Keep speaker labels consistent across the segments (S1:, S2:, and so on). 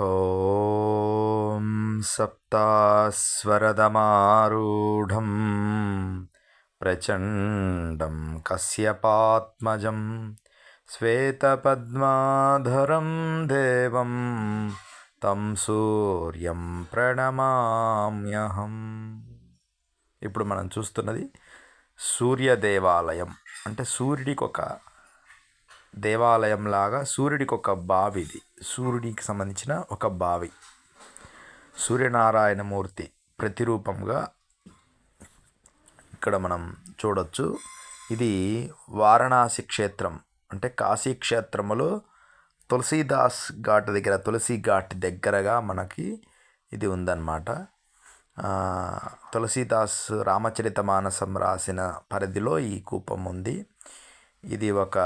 S1: ॐ सप्तास्वरदमारूढं प्रचण्डं कश्यपात्मजं श्वेतपद्माधरं देवं తం సూర్యం ప్రణమామ్యహం ఇప్పుడు మనం చూస్తున్నది సూర్య దేవాలయం అంటే సూర్యుడికి ఒక దేవాలయం లాగా సూర్యుడికి ఒక బావి ఇది సూర్యుడికి సంబంధించిన ఒక బావి. సూర్యనారాయణమూర్తి ప్రతిరూపంగా ఇక్కడ మనం చూడొచ్చు. ఇది వారణాసి క్షేత్రం. అంటే కాశీ క్షేత్రములో తులసీదాస్ ఘాట్ దగ్గర తులసి ఘాట్ దగ్గరగా మనకి ఇది ఉందన్నమాట. తులసీదాస్ రామచరిత మానసం రాసిన పరిధిలో ఈ కూపం ఉంది. ఇది ఒక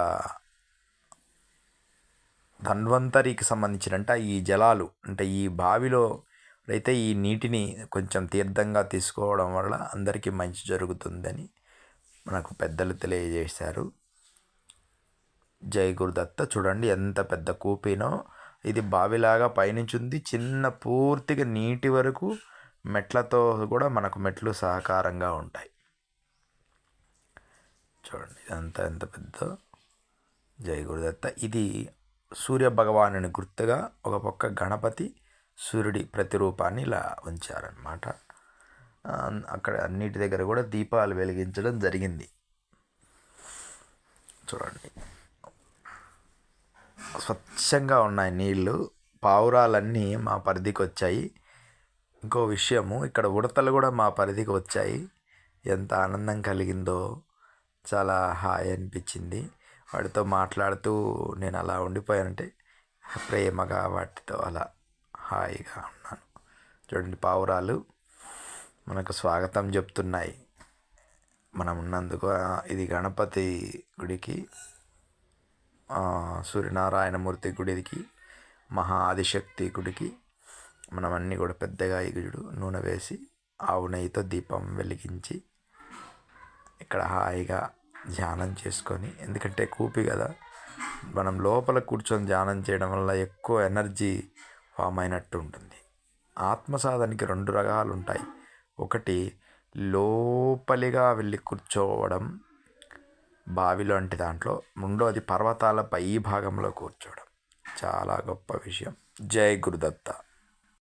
S1: ధన్వంతరికి సంబంధించినంట ఈ జలాలు. అంటే ఈ బావిలో అయితే ఈ నీటిని కొంచెం తీర్థంగా తీసుకోవడం వల్ల అందరికీ మంచి జరుగుతుందని మనకు పెద్దలు తెలియజేశారు. జై గురుదత్త. చూడండి ఎంత పెద్ద కూపీనో. ఇది బావిలాగా పైనుంచి ఉంది చిన్న పూర్తిగా నీటి వరకు మెట్లతో కూడా మనకు మెట్లు సహకారంగా ఉంటాయి. చూడండి ఇదంతా ఎంత పెద్ద. జై గురుదత్త. ఇది సూర్య భగవానుని గుర్తుగా ఒక పక్క గణపతి సూర్యుడి ప్రతిరూపాన్ని ఇలా ఉంచారనమాట అక్కడ అన్నిటి దగ్గర కూడా దీపాలు వెలిగించడం జరిగింది. చూడండి. స్వచ్ఛంగా ఉన్నాయి నీళ్ళు పావురాలన్నీ మా పరిధికి వచ్చాయి. ఇంకో విషయము ఇక్కడ ఉడతలు కూడా మా పరిధికి వచ్చాయి. ఎంత ఆనందం కలిగిందో చాలా హాయ్ అనిపించింది. వాడితో మాట్లాడుతూ నేను అలా ఉండిపోయానంటే ప్రేమగా వాటితో అలా హాయిగా ఉన్నాను. చూడండి పావురాలు మనకు స్వాగతం చెప్తున్నాయి. మనం ఉన్నందుకు ఇది గణపతి గుడికి సూర్యనారాయణమూర్తి గుడికి మహా ఆదిశక్తి గుడికి మనం అన్నీ కూడా పెద్దగా ఇగుడు నూనె వేసి ఆవు నెయ్యితో దీపం వెలిగించి ఇక్కడ హాయిగా ధ్యానం చేసుకొని ఎందుకంటే కూపి కదా మనం లోపల కూర్చొని ధ్యానం చేయడం వల్ల ఎక్కువ ఎనర్జీ ఫామ్ అయినట్టు ఉంటుంది. ఆత్మ సాధనకి రెండు రకాలు ఉంటాయి. ఒకటి లోపలిగా వెళ్ళి కూర్చోవడం బావిలో అంటే దాంట్లో రెండోది పర్వతాల పై భాగంలో కూర్చోవడం. చాలా గొప్ప విషయం. జై గురుదత్త.